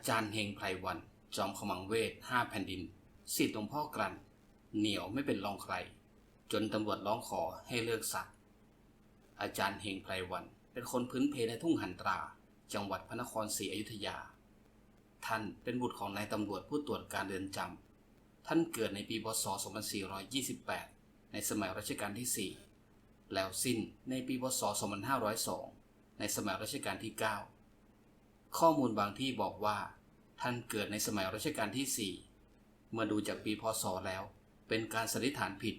อาจารย์เฮงไพรวัน จอมขมังเวทห้าแผ่นดินสิทธิ์หลวงพ่อกลั่น เหนียวไม่เป็นรองใคร จนตำรวจร้องขอให้เลิกสัก อาจารย์เฮงไพรวัน เป็นคนพื้นเพในทุ่งหันตรา จังหวัดพระนครศรีอยุธยา ท่านเป็นบุตรของนายตำรวจผู้ตรวจการเรือนจำ ท่านเกิดในปีพศ 2428 ในสมัยรัชกาลที่ 4 แล้วสิ้นในปีพศ 2502 ในสมัยรัชกาลที่ 9 ข้อมูลบางที่บอกว่า ท่านเกิดในสมัยรัชกาลที่ 4 เมื่อดูจากปีพศแล้ว เป็นการสันนิษฐานผิด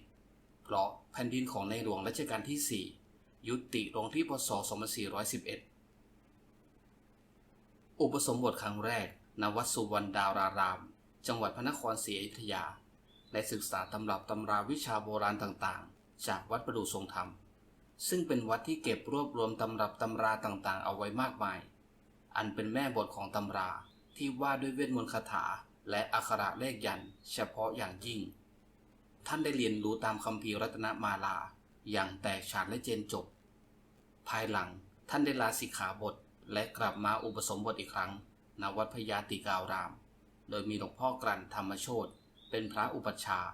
เพราะแผ่นดินของในหลวงรัชกาลที่ 4 ยุติลงที่พศ 2411 อุปสมบทครั้งแรกณวัดสุวรรณดาราราม จังหวัดพระนครศรีอยุธยา และศึกษาตำรับตำราวิชาโบราณต่างๆ จากวัดประดูทรงธรรม ซึ่งเป็นวัดที่เก็บรวบรวมตำรับตำราต่างๆ เอาไว้มากมาย อันเป็นแม่บทของตำราที่ว่าด้วยเวทมนต์คาถา และอักขระเลขยันเฉพาะอย่างยิ่ง ท่านได้เรียนรู้ตามคำพีร์รัตนมาลา อย่างแตกฉานและเจนจบ ภายหลังท่านได้ลาสิกขาบทและกลับมาอุปสมบทอีกครั้งณวัดพญาติกาวราม โดยมีหลวงพ่อกลั่นธรรมโชตเป็นพระอุปัชฌาย์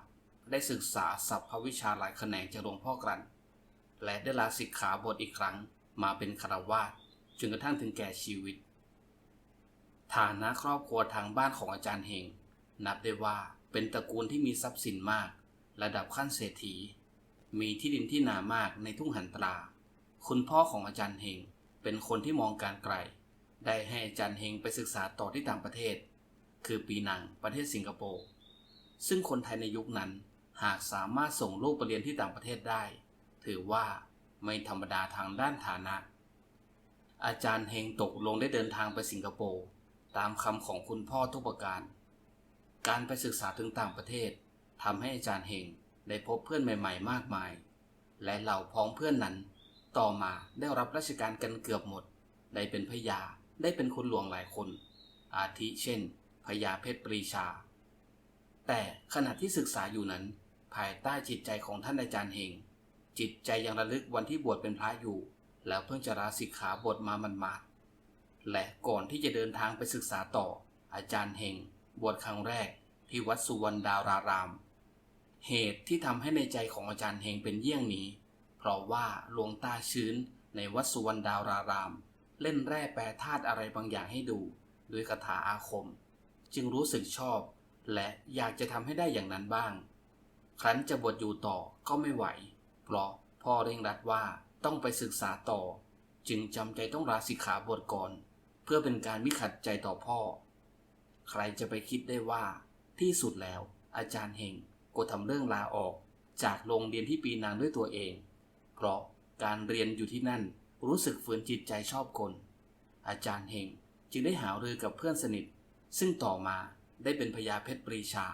ได้ศึกษาศัพทวิชาหลายแขนงจากหลวงพ่อกลั่น และได้ลาสิกขาบทอีกครั้งมาเป็นคารวาสจนกระทั่งถึงแก่ชีวิต ฐานะครอบครัวทางบ้านของอาจารย์เฮง นับได้ว่าเป็นตระกูลที่มีทรัพย์สินมาก ระดับขั้นเศรษฐี มีที่ดินที่นามากในทุ่งหันตรา คุณพ่อของอาจารย์เฮงเป็นคนที่มองการไกล ได้ให้อาจารย์เฮงไปศึกษาต่อที่ต่างประเทศ คือปีนังประเทศสิงคโปร์ ซึ่งคนไทยในยุคนั้นหากสามารถส่งลูกไปเรียนที่ต่างประเทศได้ ถือว่าไม่ธรรมดาทางด้านฐานะ อาจารย์เฮงตกลงได้เดินทางไปสิงคโปร์ ตามคำของคุณพ่อทุกประการ การไปศึกษาถึงต่างประเทศทำให้อาจารย์เฮงได้พบเพื่อนใหม่ ๆ มากมาย และเหล่าพ้องเพื่อนนั้น ต่อมาได้รับราชการกันเกือบหมด ได้เป็นพญาได้เป็นคุณหลวงหลายคน อาทิเช่นพญาเพชรปรีชา แต่ขณะที่ศึกษาอยู่นั้น ภายใต้จิตใจของท่านอาจารย์เฮงจิตใจยังระลึกวันที่บวชเป็นพระอยู่ แล้วเพิ่งจะลาสิกขาบทมามันมาด และก่อนที่จะเดินทางไปศึกษาต่อ อาจารย์เฮงบวชครั้งแรกที่วัดสุวรรณดาราราม เหตุที่ทำให้ในใจของอาจารย์เฮงเป็นเยี่ยงนี้ เพราะว่าหลวงตาชื้นในวัดสุวรรณดาราราม เล่นแร่แปรธาตุอะไรบางอย่างให้ดูด้วยคาถาอาคม จึงรู้สึกชอบ และอยากจะทำให้ได้อย่างนั้นบ้าง ครั้นจะบวชอยู่ต่อก็ไม่ไหว เพราะพ่อเร่งรัดว่าต้องไปศึกษาต่อ จึงจำใจต้องลาสิกขาบทก่อน เพื่อเป็นการมิขัดใจต่อพ่อ ใครจะไปคิดได้ว่า ที่สุดแล้วอาจารย์เฮงก็ทำเรื่องลาออก จากโรงเรียนที่ปีนางด้วยตัวเอง เพราะการเรียนอยู่ที่นั่นรู้สึกฝืนจิตใจชอบคน อาจารย์เฮงจึงได้หารือกับเพื่อนสนิท ซึ่งต่อมาได้เป็นพญาเพชรปรีชา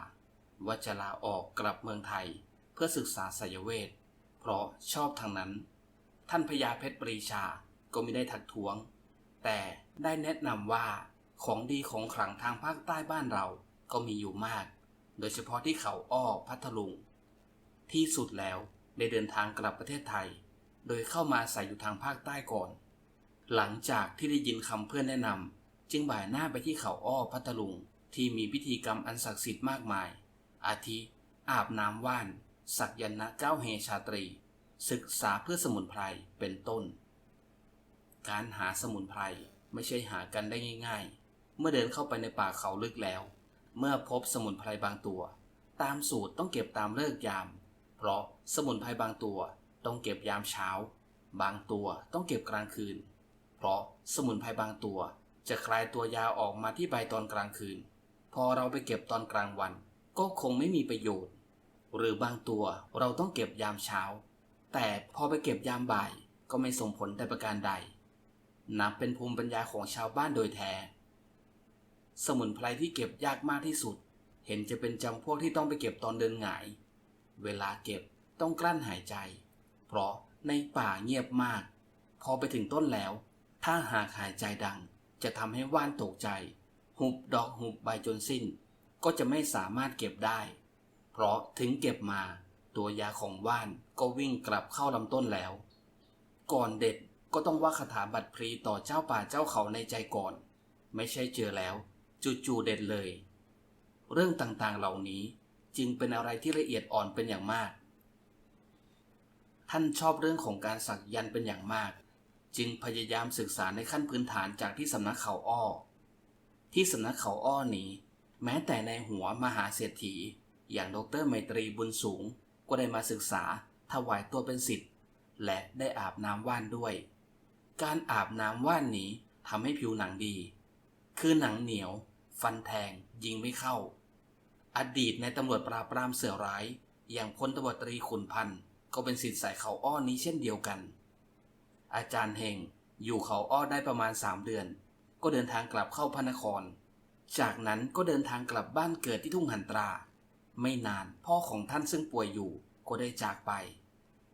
ว่าจะลาออกกลับเมืองไทย เพื่อศึกษาไสยเวท เพราะชอบทางนั้น ท่านพญาเพชรปรีชาก็ไม่ได้ทักท้วง แต่ ได้แนะนำว่าของดีของขลังทางภาคใต้บ้านเราก็มีอยู่มาก โดยเฉพาะที่เขาอ้อพัทลุง ที่สุดแล้วได้เดินทางกลับประเทศไทย โดยเข้ามาใส่อยู่ทางภาคใต้ก่อน หลังจากที่ได้ยินคำเพื่อนแนะนำจึงบ่ายหน้าไปที่เขาอ้อพัทลุงที่มีพิธีกรรมอันศักดิ์สิทธิ์มากมาย อาทิ อาบน้ำว่าน สักยันนะเก้าเฮชาตรี ศึกษาเพื่อสมุนไพรเป็นต้น การหาสมุนไพร ไม่ใช่หากันได้ง่ายๆ เมื่อเดินเข้าไปในป่าเขาลึกแล้ว เมื่อพบสมุนไพรบางตัว ตามสูตรต้องเก็บตามเลิกยาม เพราะสมุนไพรบางตัวต้องเก็บยามเช้า บางตัวต้องเก็บกลางคืน เพราะสมุนไพรบางตัวจะคลายตัวยาออกมาที่ใบตอนกลางคืน พอเราไปเก็บตอนกลางวัน ก็คงไม่มีประโยชน์ หรือบางตัวเราต้องเก็บยามเช้า แต่พอไปเก็บยามบ่ายก็ไม่ส่งผลแต่ประการใด นับเป็นภูมิปัญญาของชาวบ้านโดยแท้ สมุนไพรที่เก็บยากมากที่สุด เห็นจะเป็นจำพวกที่ต้องไปเก็บตอนเดินหงาย เวลาเก็บต้องกลั้นหายใจ เพราะในป่าเงียบมาก พอไปถึงต้นแล้ว ถ้าหากหายใจดัง จะทำให้ว่านตกใจ หุบดอกหุบใบจนสิ้น ก็จะไม่สามารถเก็บได้ เพราะถึงเก็บมา ตัวยาของว่านก็วิ่งกลับเข้าลำต้นแล้ว ก่อนเด็ด ก็ต้องว่าคาถาบัตรพลีต่อเจ้าป่าเจ้าเขาในใจก่อน ไม่ใช่เจอแล้วจู่ๆเด็ดเลย เรื่องต่างๆเหล่านี้จึงเป็นอะไรที่ละเอียดอ่อนเป็นอย่างมาก ท่านชอบเรื่องของการสักยันเป็นอย่างมาก จึงพยายามศึกษาในขั้นพื้นฐานจากที่สำนักเขาอ้อ ที่สำนักเขาอ้อนี้ แม้แต่ในหัวมหาเศรษฐี อย่างดรไมตรีบุญสูง ก็ได้มาศึกษาถวายตัวเป็นศิษย์และได้อาบน้ำว่านด้วย การอาบน้ำว่านนี้ทำให้ผิวหนังดี คือหนังเหนียว ฟันแทง ยิงไม่เข้า อดีตในตำรวจปราบปรามเสือร้าย อย่างพลตำรวจตรีขุนพันธ์ก็เป็นศิษย์สายเขาอ้อนี้เช่นเดียวกัน อาจารย์เฮงอยู่เขาอ้อได้ประมาณสามเดือน ก็เดินทางกลับเข้าพระนคร จากนั้นก็เดินทางกลับบ้านเกิดที่ทุ่งหันตรา ไม่นานพ่อของท่านซึ่งป่วยอยู่ก็ได้จากไป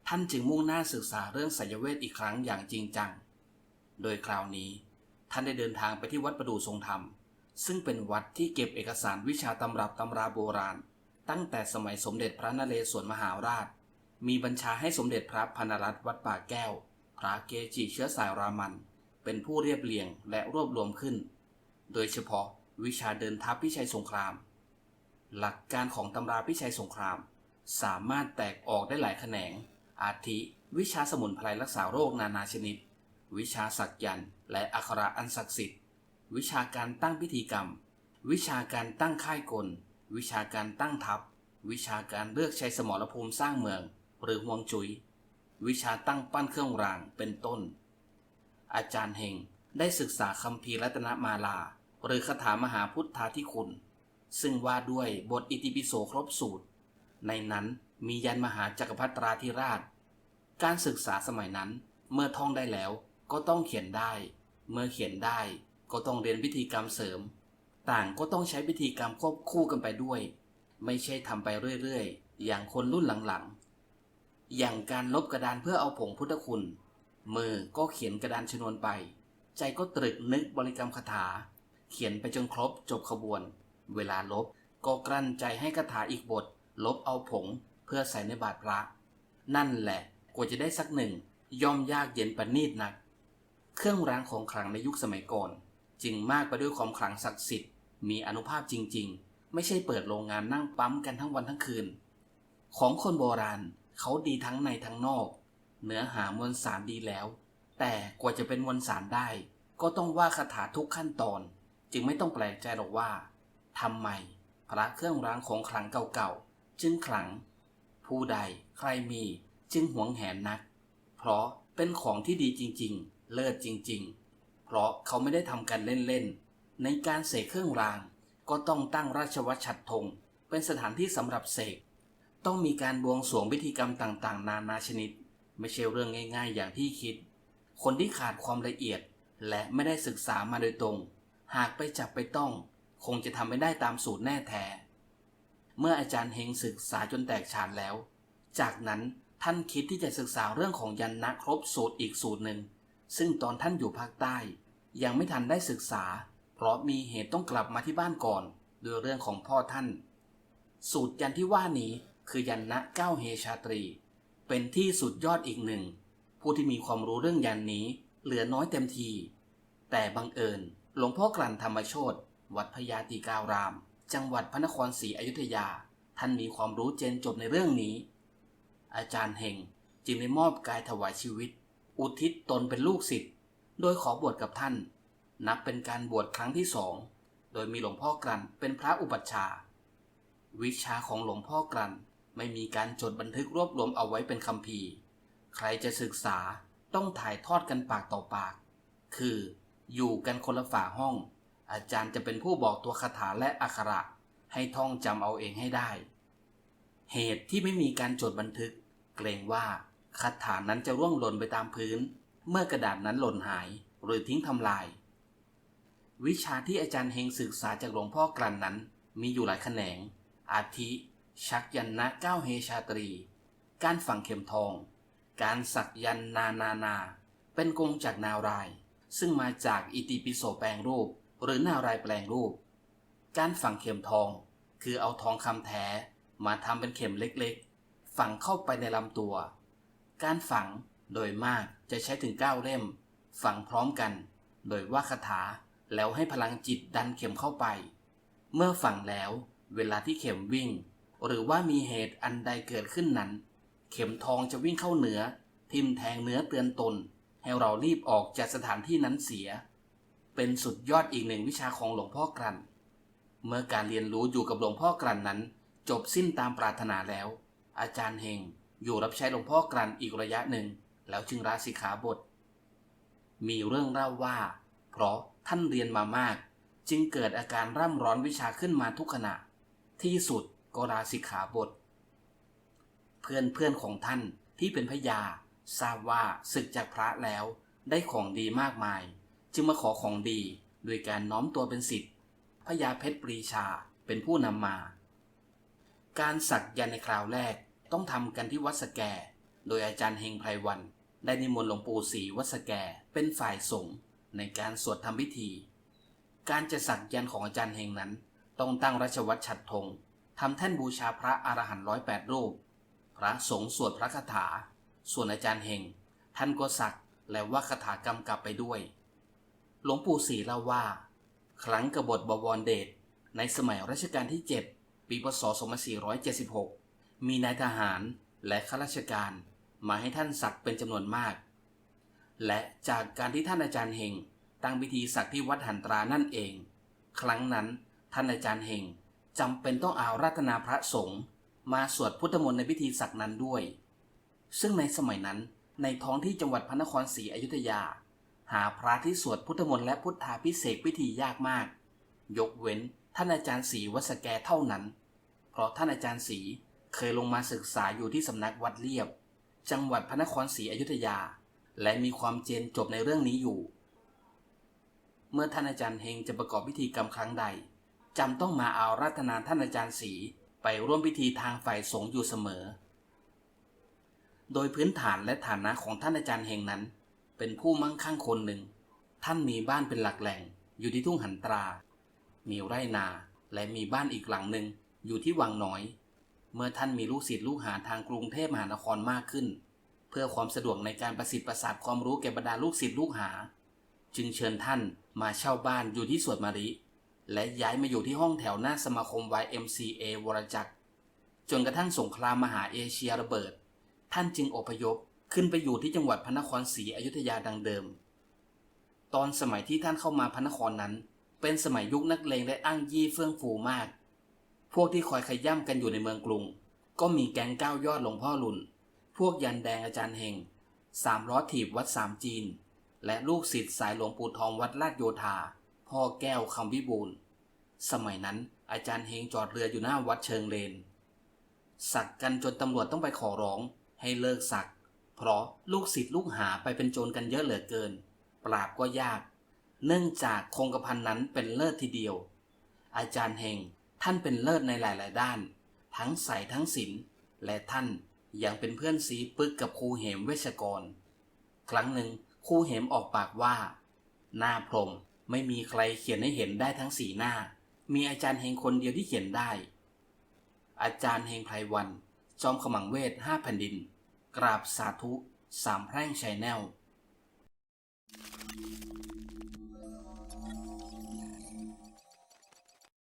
ท่านจึงมุ่งหน้าศึกษาเรื่องไสยเวทอีกครั้งอย่างจริงจัง โดยคราวนี้ ท่านได้เดินทางไปที่วัดประดูทรงธรรม ซึ่งเป็นวัดที่เก็บเอกสารวิชาตำรับตำราโบราณ ตั้งแต่สมัยสมเด็จพระนเรศวรมหาราช มีบัญชาให้สมเด็จพระพนรัตน์วัดป่าแก้ว พระเกจิเชื้อสายรามัน เป็นผู้เรียบเรียงและรวบรวมขึ้น โดยเฉพาะวิชาเดินทัพพิชัยสงคราม หลักการของตำราพิชัยสงคราม สามารถแตกออกได้หลายแขนง อาทิ วิชาสมุนไพรรักษาโรคนานาชนิด วิชาสักยันต์และอักขระอันศักดิ์สิทธิ์ วิชาการตั้งพิธีกรรม วิชาการตั้งค่ายกล วิชาการตั้งทัพ วิชาการเลือกใช้สมรภูมิสร้างเมือง หรือห่วงจุย้ยวิชาตั้งปั้นเครื่องรางเป็นต้น อาจารย์เฮงได้ศึกษาคัมภีร์รัตนมาลา หรือคาถามหาพุทธาธิคุณ ซึ่งว่าด้วยบทอิติปิโสครบสูตร ในนั้นมียันมหาจักรพรรดิราธิราช การศึกษาสมัยนั้นเมื่อท่องได้แล้ว ก็ต้องเขียนได้ เมื่อเขียนได้ก็ต้องเรียนพิธีกรรมเสริม ต่างก็ต้องใช้พิธีกรรมควบคู่กันไปด้วย ไม่ใช่ทำไปเรื่อยๆ อย่างคนรุ่นหลังๆ อย่างการลบกระดานเพื่อเอาผงพุทธคุณ มือก็เขียนกระดานชนวนไป ใจก็ตรึกนึกบริกรรมคาถา เขียนไปจนครบจบขบวน เวลาลบก็กลั้นใจให้คาถาอีกบท ลบเอาผงเพื่อใส่ในบาตรพระ นั่นแหละกว่าจะได้สักหนึ่งย่อมยากเย็นประณีตนัก เครื่องรางของขลังในยุคสมัยก่อน จึงมากไปด้วยความขลังศักดิ์สิทธิ์มีอนุภาพจริง ๆ ไม่ใช่เปิดโรงงานนั่งปั๊มกันทั้งวันทั้งคืน ของคนโบราณเขาดีทั้งในทั้งนอก เนื้อหามวลสารดีแล้ว แต่กว่าจะเป็นมวลสารได้ ก็ต้องว่าคาถาทุกขั้นตอน จึงไม่ต้องแปลกใจหรอกว่าทำไมพระเครื่องรางของขลังเก่าๆจึงขลัง ผู้ใดใครมีจึงหวงแหนนัก เพราะเป็นของที่ดีจริง ๆ เลิศจริง ๆ เพราะเขาไม่ได้ทำกันเล่นๆ ในการเสกเครื่องราง ก็ต้องตั้งราชวัตรฉัดธงเป็นสถานที่สำหรับเสก ต้องมีการบวงสรวงพิธีกรรมต่างๆ นานาชนิด ไม่ใช่เรื่องง่าย ๆ อย่างที่คิด คนที่ขาดความละเอียดและไม่ได้ศึกษามาโดยตรง หากไปจับไปต้อง คงจะทำไม่ได้ตามสูตรแน่แท้ เมื่ออาจารย์เฮงศึกษาจนแตกฉานแล้ว จากนั้นท่านคิดที่จะศึกษาเรื่องของยันนะครบสูตรอีกสูตรหนึ่ง ซึ่งตอนท่านอยู่ภาคใต้ ยังไม่ทันได้ศึกษา เพราะมีเหตุต้องกลับมาที่บ้านก่อนด้วยเรื่องของพ่อท่าน สูตรยันที่ว่านี้คือยันนะเก้าเฮชาตรี เป็นที่สุดยอดอีกหนึ่ง ผู้ที่มีความรู้เรื่องยันนี้เหลือน้อยเต็มที แต่บังเอิญหลวงพ่อกลั่นธรรมโชตวัดพญาติกาวราม จังหวัดพระนครศรีอยุธยา ท่านมีความรู้เจนจบในเรื่องนี้ อาจารย์เฮงจึงได้มอบกายถวายชีวิต อุทิศตนเป็นลูกศิษย์โดยขอบวชกับท่าน นับเป็นการบวชครั้งที่สองโดยมีหลวงพ่อกลั่นเป็นพระอุปัชฌาย์วิชาของหลวงพ่อกลั่นไม่มีการจดบันทึกรวบรวมเอาไว้เป็นคำพีร์ใครจะศึกษาต้องถ่ายทอดกันปากต่อปาก คือ อยู่กันคนละฝาห้อง อาจารย์จะเป็นผู้บอกตัวคาถาและอักขระ ให้ท่องจำเอาเองให้ได้ เหตุที่ไม่มีการจดบันทึก เกรงว่า คาถานั้นจะร่วงหล่นไปตามพื้น เมื่อกระดาษนั้นหล่นหายหรือทิ้งทำลาย วิชาที่อาจารย์เฮงศึกษาจากหลวงพ่อกลั่นนั้น มีอยู่หลายแขนง อาทิ ชักยันนะเก้าเฮชาตรี การฝังเข็มทอง การสักยันนานานา เป็นกงจากนาราย ซึ่งมาจากอิติปิโสแปลงรูป หรือนารายแปลงรูป การฝังเข็มทอง คือเอาทองคำแท้มาทำเป็นเข็มเล็กๆ ฝังเข้าไปในลำตัว การฝังโดยมากจะใช้ถึง 9 เล่ม ฝังพร้อมกัน โดยว่าคาถาแล้วให้พลังจิตดันเข็มเข้าไป เมื่อฝังแล้ว เวลาที่เข็มวิ่ง หรือว่ามีเหตุอันใดเกิดขึ้นนั้น เข็มทองจะวิ่งเข้าเหนือ ทิมแทงเนื้อเตือนตน ให้เรารีบออกจากสถานที่นั้นเสีย เป็นสุดยอดอีกหนึ่งวิชาของหลวงพ่อกลั่น เมื่อการเรียนรู้อยู่กับหลวงพ่อกลั่นนั้น จบสิ้นตามปรารถนาแล้ว อาจารย์เฮง อยู่รับใช้หลวงพ่อกลั่นอีกระยะหนึ่ง แล้วจึงลาสิกขาบท มีเรื่องเล่าว่า เพราะท่านเรียนมามาก จึงเกิดอาการร่ำร้อนวิชาขึ้นมาทุกขณะ ที่สุดก็ลาสิกขาบท เพื่อนเพื่อนของท่านที่เป็นพยาทราบว่าศึกจากพระแล้วได้ของดีมากมาย จึงมาขอของดีโดยการน้อมตัวเป็นสิทธิ์พญาเพชรปรีชาเป็นผู้นำมา การสักยันในคราวแรก ต้องทำกันที่วัดสแก โดยอาจารย์เฮงไพรวัน ได้นิมนต์หลวงปู่ศรีวัดสแก เป็นฝ่ายสงฆ์ในการสวดทำพิธี การจะสักยันของอาจารย์เฮงนั้น ต้องตั้งราชวัตรฉัดธงทำแท่นบูชาพระอรหันต์ร้อยแปดรูป พระสงฆ์สวดพระคาถา ส่วนอาจารย์เฮงท่านก็สักและว่าคาถากำกับไปด้วย หลวงปู่ศรีเล่าว่า ครั้งกบฏบวรเดชในสมัยรัชกาลที่ 7 ปีพศ 2476 มีนายทหารและข้าราชการมาให้ท่านสักเป็นจำนวนมาก และจากการที่ท่านอาจารย์เฮงตั้งพิธีสักที่วัดหันตรานั่นเอง ครั้งนั้นท่านอาจารย์เฮงจำเป็นต้องเอารัตนาพระสงฆ์มาสวดพุทธมนต์ในพิธีสักนั้นด้วย ซึ่งในสมัยนั้นในท้องที่จังหวัดพระนครศรีอยุธยา หาพระที่สวดพุทธมนต์และพุทธาพิเศษพิธียากมาก ยกเว้นท่านอาจารย์ศรีวัสแกเท่านั้น เพราะท่านอาจารย์ศรี เคยลงมาศึกษาอยู่ที่สำนักวัดเลียบ จังหวัดพระนครศรีอยุธยา และมีความเจนจบในเรื่องนี้อยู่ เมื่อท่านอาจารย์เฮงจะประกอบพิธีกรรมครั้งใดจำต้องมาเอารัตนาท่านอาจารย์ศรีไปร่วมพิธีทางฝ่ายสงฆ์อยู่เสมอ โดยพื้นฐานและฐานะของท่านอาจารย์เฮงนั้น เป็นผู้มั่งคั่งคนหนึ่ง ท่านมีบ้านเป็นหลักแหล่ง อยู่ที่ทุ่งหันตรา มีไร่นาและมีบ้านอีกหลังหนึ่งอยู่ที่วังน้อย เมื่อท่านมีลูกศิษย์ลูกหาทางกรุงเทพมหานครมากขึ้น เพื่อความสะดวกในการประสิทธิ์ประสาทความรู้แก่บรรดาลูกศิษย์ลูกหา จึงเชิญท่านมาเช่าบ้านอยู่ที่สวนมาริ และย้ายมาอยู่ที่ห้องแถวหน้าสมาคม YMCA วรจักร จนกระทั่งสงครามมหาเอเชียระเบิด ท่านจึงอพยพขึ้นไปอยู่ที่จังหวัดพระนครศรีอยุธยาดังเดิม ตอนสมัยที่ท่านเข้ามาพระนครนั้น เป็นสมัยยุคนักเลงและอ้างยี่เฟื่องฟูมาก พวกที่คอยขย่ำกันอยู่ในเมืองกรุง ก็มีแก๊งก้าวยอดหลวงพ่อหลุนพวกยันแดงอาจารย์เฮงสามล้อถีบวัดสามจีน และลูกศิษย์สายหลวงปู่ทองวัดลาดโยธา พ่อแก้วคำวิบูลสมัยนั้นอาจารย์เฮงจอดเรืออยู่หน้าวัดเชิงเลน สักกันจนตำรวจต้องไปขอร้องให้เลิกสัก เพราะลูกศิษย์ลูกหาไปเป็นโจรกันเยอะเหลือเกิน ปราบก็ยาก เนื่องจากคงกระพันนั้นเป็นเลิศทีเดียว อาจารย์เฮง ท่านเป็นเลิศในหลาย ๆ ด้าน ทั้งใสทั้งศิลป์และท่านยังเป็นเพื่อนซีปึกกับครูเหมเวชกร ครั้งหนึ่งครูเหมออกปากว่า หน้าพรหมไม่มีใครเขียนให้เห็นได้ทั้งสีหน้า มีอาจารย์เฮงคนเดียวที่เขียนได้ อาจารย์เฮงไพรวัน จอมขมังเวทห้าแผ่นดิน กราบสาธุสามแพร่งชัยแนล